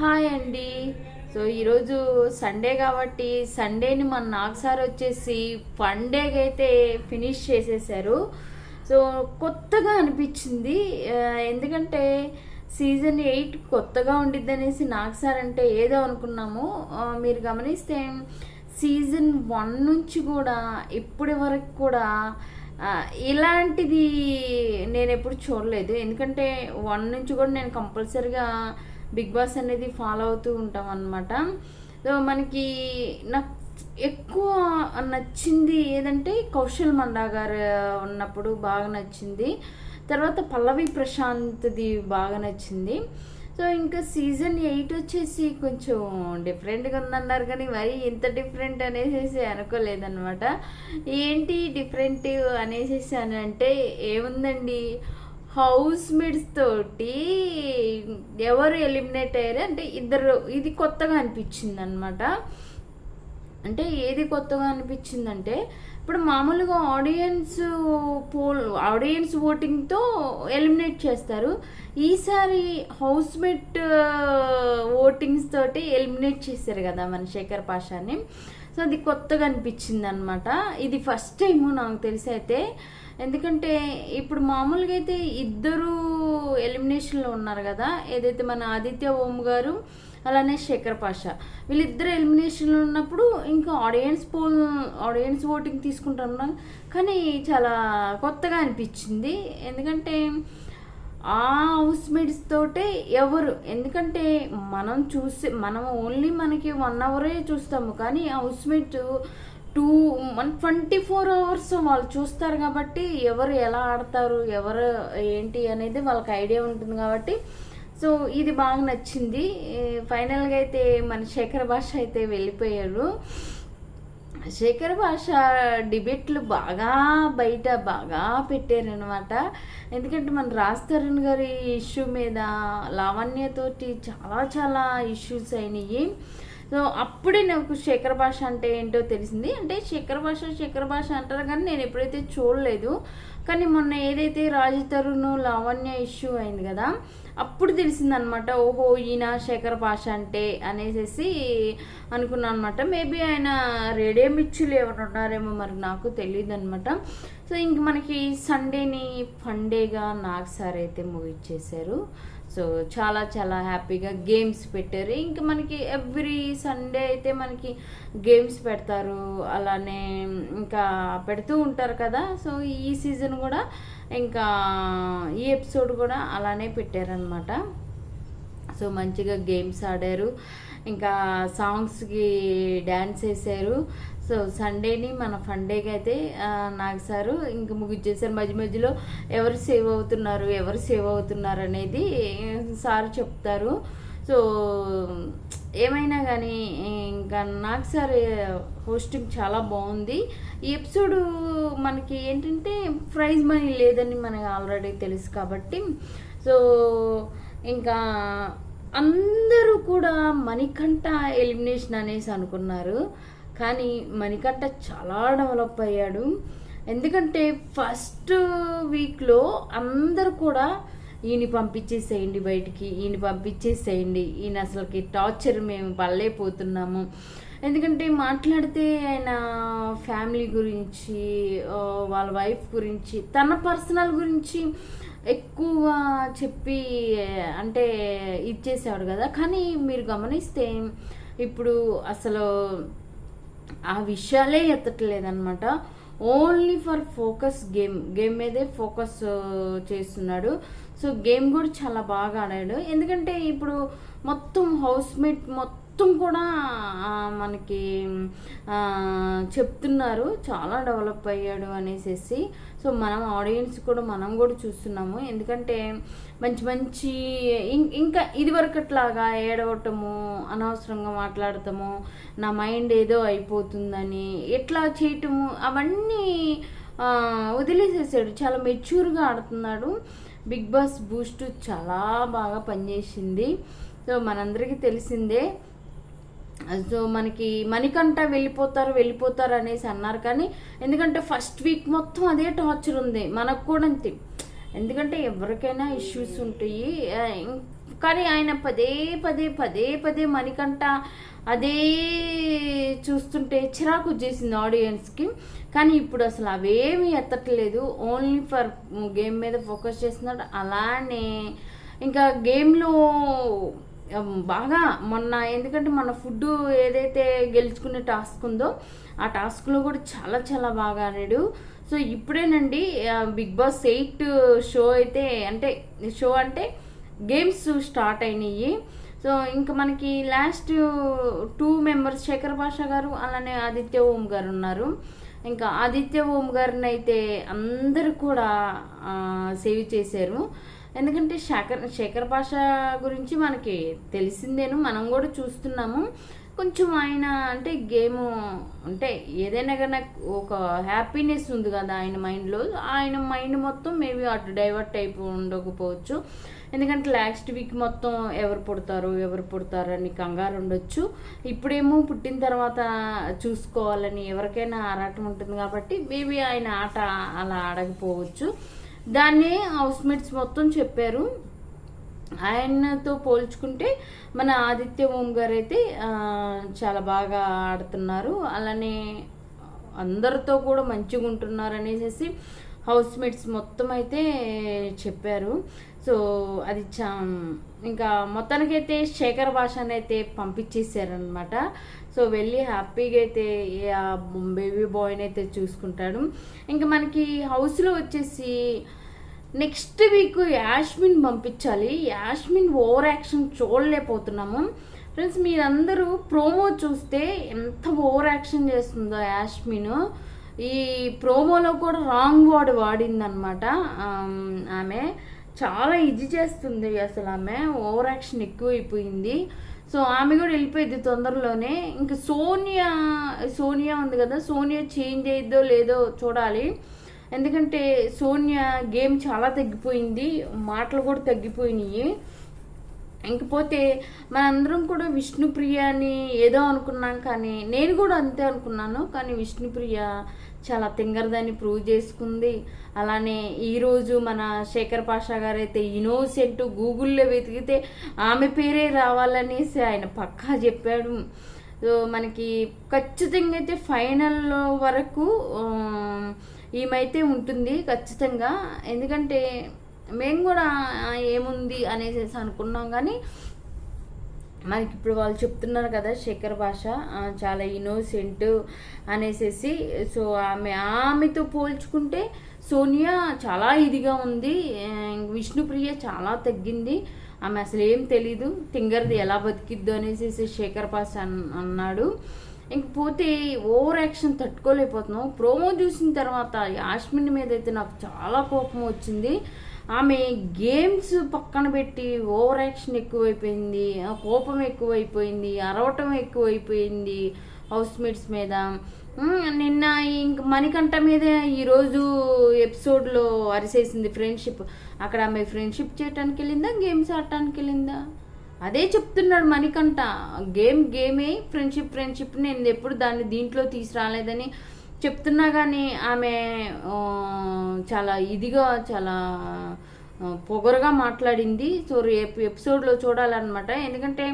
Hi అండి. So ఈరోజు Sunday కాబట్టి సండేని మన నాకు సార్ వచ్చేసి ఫండేకి అయితే ఫినిష్ చేసేసారు. సో కొత్తగా అనిపించింది. ఎందుకంటే సీజన్ ఎయిట్ కొత్తగా ఉండిద్ది అనేసి నాకు సార్ అంటే ఏదో అనుకున్నాము. మీరు గమనిస్తే సీజన్ వన్ నుంచి కూడా ఇప్పటి వరకు కూడా ఇలాంటిది నేను ఎప్పుడు చూడలేదు. ఎందుకంటే వన్ నుంచి కూడా నేను కంపల్సరిగా బిగ్ బాస్ అనేది ఫాలో అవుతూ ఉంటాం అనమాట సో మనకి నాకు ఎక్కువ నచ్చింది ఏదంటే కౌశల్ మండా గారు ఉన్నప్పుడు బాగా నచ్చింది. తర్వాత పల్లవి ప్రశాంత్ది బాగా నచ్చింది. సో ఇంకా సీజన్ ఎయిట్ వచ్చేసి కొంచెం డిఫరెంట్గా ఉందన్నారు కానీ మరి ఇంత డిఫరెంట్ అనేసి అనుకోలేదన్నమాట. ఏంటి డిఫరెంట్ అనేసి అని అంటే ఏముందండి? హౌస్ మేట్స్ తోటి ఎవరు ఎలిమినేట్ అయ్యారు? అంటే ఇద్దరు ఇది కొత్తగా అనిపించింది అనమాట అంటే ఏది కొత్తగా అనిపించిందంటే ఇప్పుడు మామూలుగా ఆడియన్స్ పోల్ ఆడియన్స్ ఓటింగ్తో ఎలిమినేట్ చేస్తారు. ఈసారి హౌస్ మేట్ ఓటింగ్స్ తోటి ఎలిమినేట్ చేశారు కదా మన శేఖర్ పాషాని. సో అది కొత్తగా అనిపించింది అనమాట ఇది ఫస్ట్ టైము నాకు తెలిసి అయితే. ఎందుకంటే ఇప్పుడు మామూలుగా అయితే ఇద్దరు ఎలిమినేషన్లో ఉన్నారు కదా. ఏదైతే మన ఆదిత్య ఓం గారు అలానే శేఖర్ పాషా. వీళ్ళిద్దరు ఎలిమినేషన్లో ఉన్నప్పుడు ఇంకా ఆడియన్స్ పోల్ ఆడియన్స్ ఓటింగ్ తీసుకుంటారు కానీ చాలా కొత్తగా అనిపించింది. ఎందుకంటే ఆ హౌస్ మేట్స్ తోటే ఎవరు? ఎందుకంటే మనం చూసే మనం ఓన్లీ మనకి వన్ అవరే చూస్తాము. కానీ housemate to one twenty four hours వాళ్ళు చూస్తారు కాబట్టి ఎవరు ఎలా ఆడతారు ఎవరు ఏంటి అనేది వాళ్ళకి ఐడియా ఉంటుంది కాబట్టి. సో ఇది బాగా నచ్చింది. ఫైనల్గా అయితే మన శేఖర్ భాష అయితే వెళ్ళిపోయారు శేఖర్ భాష డిబేట్లు బాగా బయట బాగా పెట్టారనమాట ఎందుకంటే మన రాజ్ తరుణ్ గారి ఇష్యూ మీద లావణ్యతోటి చాలా చాలా ఇష్యూస్ అయినాయి. సో అప్పుడే నాకు శేఖర భాష అంటే ఏంటో తెలిసింది. అంటే శేఖర్ భాష శేఖర్ భాష అంటారు కానీ నేను ఎప్పుడైతే చూడలేదు కానీ మొన్న ఏదైతే రాజు తరుణ్ లావణ్య ఇష్యూ అయింది కదా అప్పుడు తెలిసిందనమాట ఓహో ఈయన శేఖర్ భాష అంటే అనేసి అనుకున్నాను అనమాట మేబీ ఆయన రేడియో మిచ్చులు ఎవరు ఉన్నారేమో మరి నాకు తెలియదు అనమాట సో ఇంక మనకి సండేని ఫండేగా నాకు సార్ అయితే ముగిచ్చేశారు సో చాలా చాలా హ్యాపీగా గేమ్స్ పెట్టారు. ఇంకా మనకి ఎవ్రీ సండే అయితే మనకి గేమ్స్ పెడతారు. అలానే ఇంకా పెడుతూ ఉంటారు కదా. సో ఈ సీజన్ కూడా ఇంకా ఈ ఎపిసోడ్ కూడా అలానే పెట్టారనమాట సో మంచిగా గేమ్స్ ఆడారు. ఇంకా సాంగ్స్కి డ్యాన్స్ వేసారు సో సండేని మన ఫండేకి అయితే నాకు సారు ఇంక ముగిచ్చేసారు. మధ్య మధ్యలో ఎవరు సేవ్ అవుతున్నారు ఎవరు సేవ్ అవుతున్నారు అనేది సార్ చెప్తారు. సో ఏమైనా కానీ ఇంకా నాకు సార్ హోస్టింగ్ చాలా బాగుంది. ఈ ఎపిసోడ్ మనకి ఏంటంటే ప్రైజ్ మనీ లేదని మనకి ఆల్రెడీ తెలుసు కాబట్టి సో ఇంకా అందరూ కూడా మణికంఠ ఎలిమినేషన్ అనేసి అనుకున్నారు. కానీ మణికంఠ చాలా డెవలప్ అయ్యాడు. ఎందుకంటే ఫస్ట్ వీక్లో అందరు కూడా ఈయన పంపించేసేయండి బయటికి ఈయన పంపించేసేయండి ఈయన అసలుకి టార్చర్ మేము పడలేకపోతున్నాము. ఎందుకంటే మాట్లాడితే ఆయన ఫ్యామిలీ గురించి వాళ్ళ వైఫ్ గురించి తన పర్సనల్ గురించి ఎక్కువ చెప్పి అంటే ఇచ్చేసేవాడు కదా. కానీ మీరు గమనిస్తే ఇప్పుడు అసలు ఆ విషయాలే ఎత్తట్లేదనమాట only for focus game game మీదే ఫోకస్ చేస్తున్నాడు. సో గేమ్ కూడా చాలా బాగా ఆడాడు. ఎందుకంటే ఇప్పుడు మొత్తం హౌస్ మేట్ మొత్తం కూడా మనకి చెప్తున్నారు. చాలా డెవలప్ అయ్యాడు అనేసి సో మనం ఆడియన్స్ కూడా మనం కూడా చూస్తున్నాము. ఎందుకంటే మంచి మంచి ఇం- ఇంకా ఇదివరకట్లాగా ఏడవటము అనవసరంగా మాట్లాడటము నా మైండ్ ఏదో అయిపోతుందని ఎట్లా చేయటము అవన్నీ వదిలేసేసాడు. చాలా మెచ్యూర్గా ఆడుతున్నాడు. బిగ్ బాస్ బూస్ట్ చాలా బాగా పనిచేసింది. సో మనందరికీ తెలిసిందే. సో మనకి మణికంఠ వెళ్ళిపోతారు వెళ్ళిపోతారు అనేసి అన్నారు. కానీ ఎందుకంటే ఫస్ట్ వీక్ మొత్తం అదే టార్చర్ ఉంది. మనకు కూడా అంతే. ఎందుకంటే ఎవరికైనా ఇష్యూస్ ఉంటాయి. కానీ ఆయన పదే పదే పదే పదే మణికంట అదే చూస్తుంటే చిరాకు వచ్చేసింది ఆడియన్స్కి కానీ ఇప్పుడు అసలు అవేమీ ఎత్తట్లేదు. ఓన్లీ ఫర్ గేమ్ మీద ఫోకస్ చేస్తున్నాడు. అలానే ఇంకా గేమ్లో బాగా మొన్న ఎందుకంటే మన ఫుడ్ ఏదైతే గెలుచుకునే టాస్క్ ఉందో ఆ టాస్క్లో కూడా చాలా చాలా బాగా ఆడాడు. సో ఇప్పుడేనండి బిగ్ బాస్ ఎయిట్ షో అయితే అంటే షో అంటే గేమ్స్ స్టార్ట్ అయినాయి. సో ఇంకా మనకి లాస్ట్ టూ మెంబర్స్ శేఖర్ భాష గారు అలానే ఆదిత్య ఓం గారు ఉన్నారు. ఇంకా ఆదిత్య ఓం గారిని అయితే అందరూ కూడా సేవ్ చేశారు. ఎందుకంటే శేఖర్ శేఖర్ భాష గురించి మనకి తెలిసిందేను మనం కూడా చూస్తున్నాము. కొంచెం ఆయన అంటే గేమ్ అంటే ఏదైనా కానీ ఒక హ్యాపీనెస్ ఉంది కదా ఆయన మైండ్లో ఆయన మైండ్ మొత్తం మేబీ అటు డైవర్ట్ అయిపో ఉండకపోవచ్చు. ఎందుకంటే లాస్ట్ వీక్ మొత్తం ఎవరు పుడతారు ఎవరు పుడతారు అని కంగారు ఉండొచ్చు. ఇప్పుడేమో పుట్టిన తర్వాత చూసుకోవాలని ఎవరికైనా ఆరాటం ఉంటుంది కాబట్టి మేబీ ఆయన ఆట అలా ఆడకపోవచ్చు. దాన్నే హౌస్ మేట్స్ మొత్తం చెప్పారు. ఆయనతో పోల్చుకుంటే మన ఆదిత్య ఓం గారు అయితే చాలా బాగా ఆడుతున్నారు. అలానే అందరితో కూడా మంచిగా ఉంటున్నారు అనేసి హౌస్ మేట్స్ మొత్తం అయితే చెప్పారు. సో అది చా ఇంకా మొత్తానికైతే శేఖర్ భాషను అయితే పంపించేసారనమాట సో వెళ్ళి హ్యాపీగా అయితే ఆ బేబీ బాయ్ని అయితే చూసుకుంటాడు. ఇంకా మనకి హౌస్లో వచ్చేసి నెక్స్ట్ వీక్ యాష్మిన్ పంపించాలి. యాష్మిన్ ఓవర్ యాక్షన్ చూడలేకపోతున్నాము. ఫ్రెండ్స్ మీరందరూ ప్రోమో చూస్తే ఎంత ఓవర్ యాక్షన్ చేస్తుందో యాష్మిన్. ఈ ప్రోమోలో కూడా రాంగ్ వర్డ్ వాడిందనమాట ఆమె చాలా ఇది చేస్తుంది అసలు ఆమె. ఓవర్ యాక్షన్ ఎక్కువైపోయింది. సో ఆమె కూడా వెళ్ళిపోయింది తొందరలోనే. ఇంకా సోనియా సోనియా ఉంది కదా సోనియా చేంజ్ అయ్యిద్దో లేదో చూడాలి. ఎందుకంటే సోనియా గేమ్ చాలా తగ్గిపోయింది మాటలు కూడా తగ్గిపోయినాయి. ఇంకపోతే మనందరం కూడా విష్ణుప్రియ అని ఏదో అనుకున్నాం కానీ నేను కూడా అంతే అనుకున్నాను కానీ విష్ణుప్రియ చాలా తింగరదని ప్రూవ్ చేసుకుంది. అలానే ఈరోజు మన శేఖర్ పాషా గారు అయితే ఇన్నోసెంట్ గూగుల్లో వెతికితే ఆమె పేరే రావాలనేసి ఆయన పక్కా చెప్పాడు. సో మనకి ఖచ్చితంగా అయితే ఫైనల్ వరకు ఈమైతే ఉంటుంది ఖచ్చితంగా. ఎందుకంటే మేము కూడా ఏముంది అనేసి అనుకున్నాం కానీ మనకి ఇప్పుడు వాళ్ళు చెప్తున్నారు కదా శేఖర్ భాష చాలా ఇన్నోసెంట్ అనేసేసి. సో ఆమె ఆమెతో పోల్చుకుంటే సోనియా చాలా ఇదిగా ఉంది. విష్ణుప్రియ చాలా తగ్గింది. ఆమె అసలు ఏం తెలీదు. తింగర్ది ఎలా బతికిద్దు అనేసి శేఖర్ భాష అన్- అన్నాడు. ఇంకపోతే ఓవర్ యాక్షన్ తట్టుకోలేకపోతున్నాం. ప్రోమో చూసిన తర్వాత యాష్మిన్ మీద అయితే నాకు చాలా కోపం వచ్చింది. ఆమె గేమ్స్ పక్కన పెట్టి ఓవర్ యాక్షన్ ఎక్కువైపోయింది కోపం ఎక్కువైపోయింది అరవటం ఎక్కువైపోయింది హౌస్ మేట్స్ మీద. నిన్న ఇంక మణికంఠ మీద ఈరోజు ఎపిసోడ్లో అరిసేసింది ఫ్రెండ్షిప్ అక్కడ ఆమె ఫ్రెండ్షిప్ చేయటానికి వెళ్ళిందా గేమ్స్ ఆడటానికి వెళ్ళిందా అదే చెప్తున్నాడు మణికంఠ. గేమ్ గేమే ఫ్రెండ్షిప్ ఫ్రెండ్షిప్ నేను ఎప్పుడు దాన్ని దీంట్లో తీసుకురాలేదని చెప్తున్నా కానీ ఆమె చాలా ఇదిగా చాలా పొగరుగా మాట్లాడింది. సో రేపు ఎపిసోడ్లో చూడాలన్నమాట. ఎందుకంటే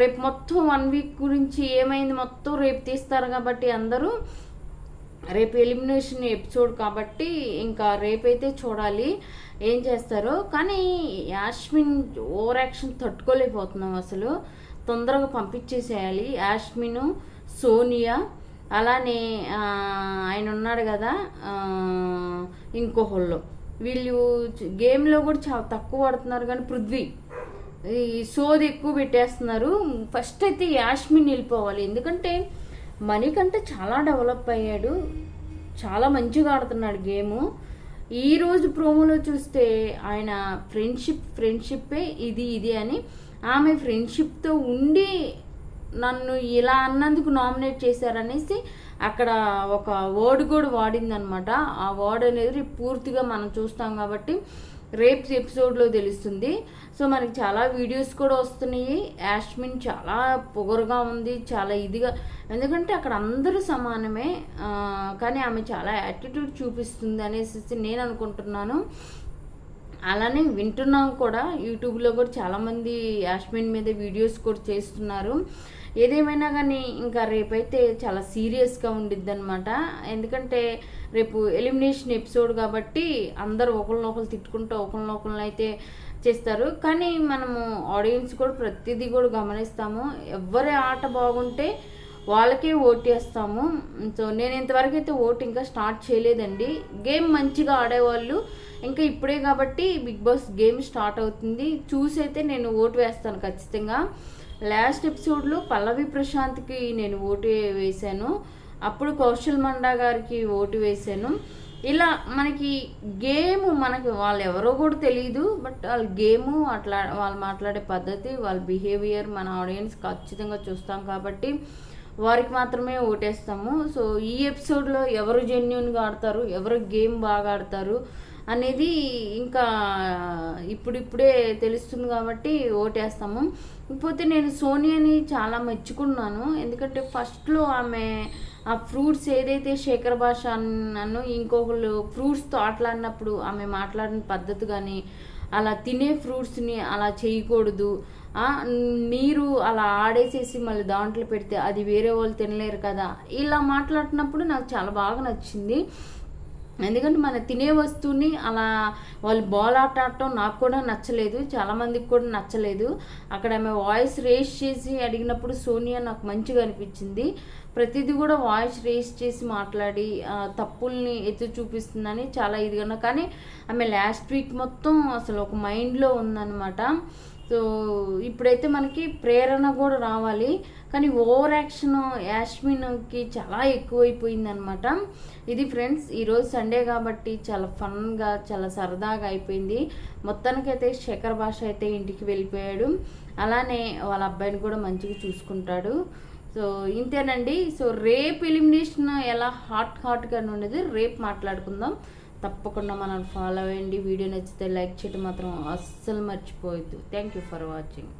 రేపు మొత్తం వన్ వీక్ గురించి ఏమైంది? మొత్తం రేపు తీస్తారు కాబట్టి అందరూ రేపు ఎలిమినేషన్ ఎపిసోడ్ కాబట్టి ఇంకా రేపైతే చూడాలి ఏం చేస్తారో. కానీ యాష్మిన్ ఓవర్ యాక్షన్ తట్టుకోలేకపోతున్నాం అసలు. తొందరగా పంపించేసేయాలి. యాష్మిను సోనియా అలానే ఆయన ఉన్నాడు కదా ఇంకో ఇంకోహోళ్ళు వీళ్ళు గేమ్లో కూడా చాలా తక్కువ ఆడుతున్నారు కానీ పృథ్వీ. ఈ సోది ఎక్కువ పెట్టేస్తున్నారు. ఫస్ట్ అయితే యాష్మిన్ వెళ్ళిపోవాలి. ఎందుకంటే మనీ కంటే చాలా డెవలప్ అయ్యాడు. చాలా మంచిగా ఆడుతున్నాడు గేము. ఈ రోజు ప్రోమోలో చూస్తే ఆయన ఫ్రెండ్షిప్ ఫ్రెండ్షిప్పే ఇది ఇది అని ఆమె ఫ్రెండ్షిప్తో ఉండి నన్ను ఇలా అన్నందుకు నామినేట్ చేశారనేసి అక్కడ ఒక వర్డ్ కూడా వాడిందనమాట ఆ వర్డ్ అనేది పూర్తిగా మనం చూస్తాం కాబట్టి రేపు ఎపిసోడ్లో తెలుస్తుంది. సో మనకి చాలా వీడియోస్ కూడా వస్తున్నాయి. యాష్మిన్ చాలా పొగరుగా ఉంది చాలా ఇదిగా ఎందుకంటే అక్కడ అందరూ సమానమే. కానీ ఆమె చాలా యాటిట్యూడ్ చూపిస్తుంది అనేసి నేను అనుకుంటున్నాను. అలానే వింటున్నాం కూడా. యూట్యూబ్లో కూడా చాలామంది యాష్మిన్ మీద వీడియోస్ కూడా చేస్తున్నారు. ఏదేమైనా కానీ ఇంకా రేపైతే చాలా సీరియస్గా ఉండిద్ది అనమాట ఎందుకంటే రేపు ఎలిమినేషన్ ఎపిసోడ్ కాబట్టి అందరూ ఒకరినొకరు తిట్టుకుంటూ ఒకరినొకరిని అయితే చేస్తారు. కానీ మనము ఆడియన్స్ కూడా ప్రతిదీ కూడా గమనిస్తాము. ఎవరి ఆట బాగుంటే వాళ్ళకే ఓటేస్తాము సో నేను ఇంతవరకు అయితే ఓటు ఇంకా స్టార్ట్ చేయలేదండి. గేమ్ మంచిగా ఆడేవాళ్ళు ఇంకా ఇప్పుడే కాబట్టి బిగ్ బాస్ గేమ్ స్టార్ట్ అవుతుంది. చూసి అయితే నేను ఓటు వేస్తాను ఖచ్చితంగా. లాస్ట్ ఎపిసోడ్లో పల్లవి ప్రశాంత్కి నేను ఓటు వేశాను. అప్పుడు కౌశల్ మండా గారికి ఓటు వేశాను. ఇలా మనకి గేమ్ మనకి వాళ్ళు ఎవరో కూడా తెలియదు బట్ వాళ్ళ గేము అట్లా వాళ్ళు మాట్లాడే పద్ధతి వాళ్ళ బిహేవియర్ మన ఆడియన్స్ ఖచ్చితంగా చూస్తాం కాబట్టి వారికి మాత్రమే ఓటేస్తాము. సో ఈ ఎపిసోడ్లో ఎవరు జెన్యున్గా ఆడతారు ఎవరు గేమ్ బాగా ఆడతారు అనేది ఇంకా ఇప్పుడిప్పుడే తెలుస్తుంది కాబట్టి ఓటేస్తాము. ఇకపోతే నేను సోనియాని చాలా మెచ్చుకున్నాను. ఎందుకంటే ఫస్ట్లో ఆమె ఆ ఫ్రూట్స్ ఏదైతే శేఖర్ భాష అన్నాను ఇంకొకళ్ళు ఫ్రూట్స్ ఆటలాడినప్పుడు ఆమె మాట్లాడిన పద్ధతి కానీ అలా తినే ఫ్రూట్స్ని అలా చేయకూడదు. నీరు అలా ఆడేసేసి మళ్ళీ దాంట్లో పెడితే అది వేరే వాళ్ళు తినలేరు కదా. ఇలా మాట్లాడినప్పుడు నాకు చాలా బాగా నచ్చింది. ఎందుకంటే మన తినే వస్తువుని అలా వాళ్ళు బాల్ ఆట ఆడటం నాకు కూడా నచ్చలేదు చాలామందికి కూడా నచ్చలేదు. అక్కడ ఆమె వాయిస్ రేస్ చేసి అడిగినప్పుడు సోనియా నాకు మంచిగా అనిపించింది. ప్రతిదీ కూడా వాయిస్ రేస్ చేసి మాట్లాడి తప్పుల్ని ఎత్తి చూపిస్తుందని చాలా ఇదిగా కానీ ఆమె లాస్ట్ వీక్ మొత్తం అసలు ఒక మైండ్లో ఉందన్నమాట. సో ఇప్పుడైతే మనకి ప్రేరణ కూడా రావాలి. కానీ ఓవర్ యాక్షన్ యాష్మిన్కి చాలా ఎక్కువైపోయింది అనమాట ఇది ఫ్రెండ్స్ ఈరోజు సండే కాబట్టి చాలా ఫన్గా చాలా సరదాగా అయిపోయింది. మొత్తానికైతే శేఖర్ భాష అయితే ఇంటికి వెళ్ళిపోయాడు. అలానే వాళ్ళ అబ్బాయిని కూడా మంచిగా చూసుకుంటాడు. సో ఇంతేనండి. సో రేపు ఎలిమినేషన్ ఎలా హాట్ హాట్గా ఉండేది రేపు మాట్లాడుకుందాం. తప్పకుండా మనం ఫాలో అయ్యండి వీడియో నచ్చితే లైక్ చేయడం మాత్రం అస్సలు మర్చిపోవద్దు. Thank you for watching